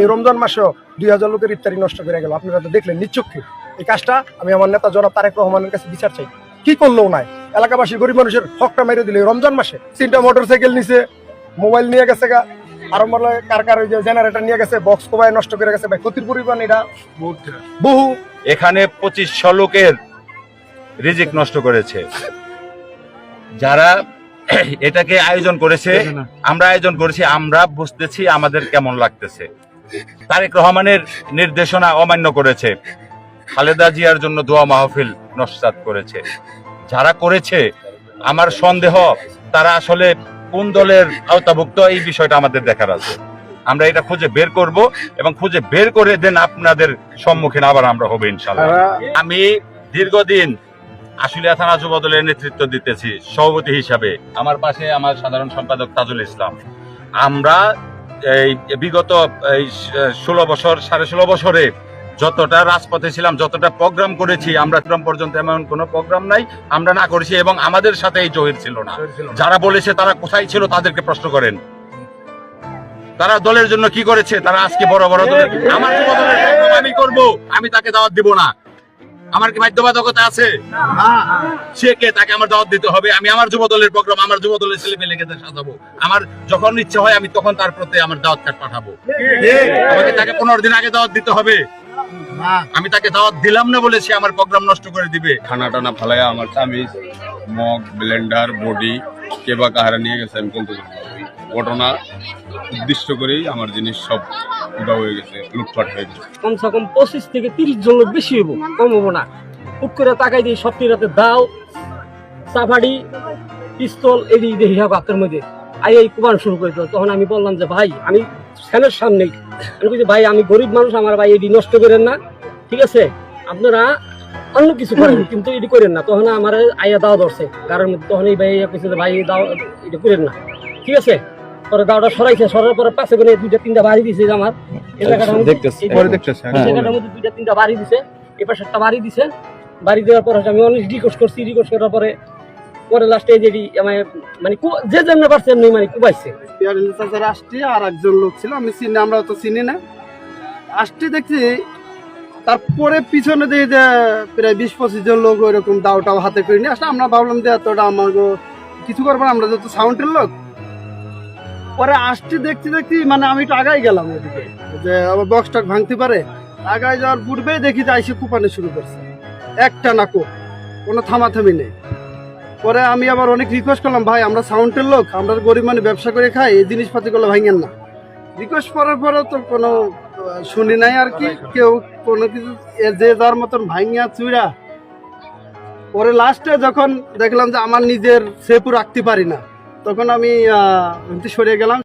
এই রমজান মাসেও দুই হাজার লোকের ইফতারি নষ্ট করে গেল। আপনারা তো দেখলেন নিচক্ষে এই কাজটা আমি আমার নেতা জনাব তারেক রহমানের কাছে বিচার চাই। কি করল নাই এলাকাবাসী গরিব মানুষের হকটা মেরে দিল। রমজান মাসে তিনটা মোটর সাইকেল নিছে মোবাইল নিয়ে গেছে গা। আর কার কার ওই যে জেনারেটর নিয়ে গেছে বক্স কোবাই নষ্ট করে গেছে ভাই। ক্ষতির পরিমাণ এটা। বহু। এখানে পঁচিশশো লোকের রিজিক নষ্ট করেছে। যারা এটাকে আয়োজন করেছে আমরা আয়োজন করেছি আমরা বুঝতেছি আমাদের কেমন লাগতেছে। তারেক রহমানের নির্দেশনা অমান্য করেছে। খালেদা জিয়ার জন্য দোয়া মাহফিল নস্বাত করেছে। যারা করেছে আমার সন্দেহ তারা আসলে কোন দলের আওতাভুক্ত এই বিষয়টা আমাদের দেখার আছে। আমরা এটা খুঁজে বের করব এবং খুঁজে বের করে দেন আপনাদের সম্মুখীন আবার আমরা হব ইনশাল্লাহ আমি দীর্ঘদিন আশুলিয়া থানা যুব দলের নেতৃত্ব দিতেছি সভাপতি হিসাবে। আমার পাশে আমার সাধারণ সম্পাদক তাজুল ইসলাম। আমরা এই বিগত এই ষোলো বছর সাড়ে ষোলো বছরে যতটা রাজপথে ছিলাম যতটা প্রোগ্রাম করেছি আমরা পর্যন্ত এমন কোনো প্রোগ্রাম নাই আমরা না করেছি এবং আমাদের সাথে এই জহির ছিল না। যারা বলেছে তারা কোথায় ছিল তাদেরকে প্রশ্ন করেন। তারা দলের জন্য কি করেছে? তারা আজকে বড় বড় দলের আমার আমি করব আমি তাকে দাওয়াত দিব না। আমার কি বাধ্যবাধকতা আছে? সে কে? তাকে আমার দাওয়াত দিতে হবে। আমি আমার যুব দলের প্রোগ্রাম, আমার যুব দলের ছেলে পেলেকে সাজাবো। আমার যখন ইচ্ছে হয়, আমি তখন তার প্রতি আমার দাওয়াত কার্ড পাঠাবো। আমাকে তাকে পনেরো দিন আগে দাওয়াত দিতে হবে। আমি তাকে দাওয়াত দিলাম না বলে সে আমার প্রোগ্রাম নষ্ট করে দিবে। খানা টানা ফালাইয়া আমার চামিচ মগ, ব্লেন্ডার, বডি, কে বা কাহারা নিয়ে গেছে, আমি না। ঘটনা উদ্দিষ্ট করেই আমার জিনিস সব উদা হয়ে গেছে, লুটপাট হয়ে গেছে। কমসে কম পঁচিশ থেকে তিরিশ জন লোক বেশি হইব, কম হব না। হুট করে তাকাই দিই সব রাতে দাও, সাফারি, পিস্তল এদি দেখি সব হাতের মধ্যে। আই এই কুবান শুরু করে দিল। তখন আমি বললাম যে, ভাই, আমি ফ্যানের সামনেই আমি বলছি ভাই, আমি গরিব মানুষ, আমার ভাই এটি নষ্ট করেন না, ঠিক আছে? আপনারা অন্য কিছু করেন, কিন্তু এটি করেন না। তখন আমার আইয়া দাও ধরছে। কারণ তখন এই ভাই যে, ভাই দাও এটা করেন না। ঠিক আছে? পরে দাওটা সরাইছে সরার পরে পাশে করে দুইটা তিনটা বাড়ি দিছে আমার। এই জায়গাটার মধ্যে- পরে দেখতেছে এই মধ্যে দুইটা তিনটা বাড়ি দিছে। এই পাশে একটা বাড়ি দিছে। বাড়ি দেওয়ার পরে আমি অনেক রিকোয়েস্ট করছি রিকোয়েস্ট করার পরে পরে লাস্টে এই যে মানে যে যেমনি পারছে এমনি মানে কুবাইছে। আসটি আর একজন লোক ছিল আমি চিনি আমরা তো চিনি না। আসটি দেখছি তারপরে পিছনে দিয়ে যে প্রায় বিশ পঁচিশ জন লোক ওইরকম দাওটাও হাতে করে নিয়ে আসলে আমরা ভাবলাম যে এতটা আমার কিছু করব না, আমরা যত সাউন্ডের লোক পরে আসটি দেখতে দেখতে মানে আমি একটু আগাই গেলাম যে আবার বক্স টক ভাঙতে পারে। আগায় যাওয়ার পূর্বেই দেখি যে আইসে কুপানো শুরু করছে। একটা না কো, কোনো থামাথামি নেই। পরে আমি আবার অনেক রিকোয়েস্ট করলাম, ভাই, আমরা সাউন্ডের লোক, আমরা গরিব মানে ব্যবসা করে খাই, এই জিনিসপাতিগুলো ভাঙেন না। রিকোয়েস্ট করার পরে তো কোনো শুনি নাই আর কি। কেউ কোনো কিছু যে যার মতন ভাঙিয়া চুইরা। পরে লাস্টে যখন দেখলাম যে আমার নিজের সেপু রাখতে পারি না তখন আমি সরে গেলাম।